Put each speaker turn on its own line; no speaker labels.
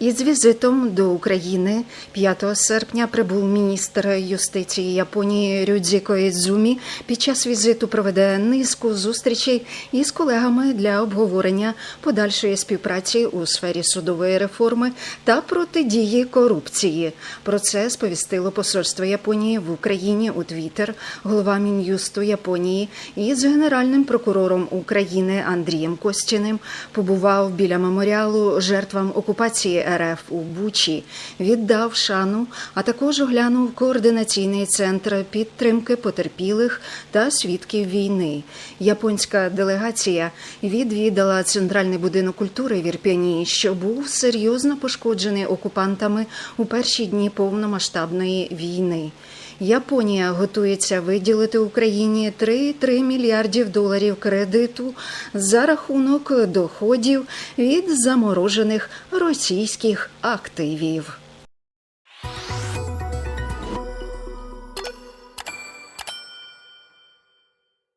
Із візитом до України 5 серпня прибув міністр юстиції Японії Рюдзіко Ідзумі. Під час візиту проведе низку зустрічей із колегами для обговорення подальшої співпраці у сфері судової реформи та протидії корупції. Про це сповістило посольство Японії в Україні у Твіттер. Голова мін'юсту Японії із генеральним прокурором України Андрієм Костіним побував біля меморіалу жертвам окупації РФ у Бучі, віддав шану, а також оглянув координаційний центр підтримки потерпілих та свідків війни. Японська делегація відвідала центральний будинок культури в Ірпені, що був серйозно пошкоджений окупантами у перші дні повномасштабної війни. Японія готується виділити Україні 3,3 мільярдів доларів кредиту за рахунок доходів від заморожених російських активів.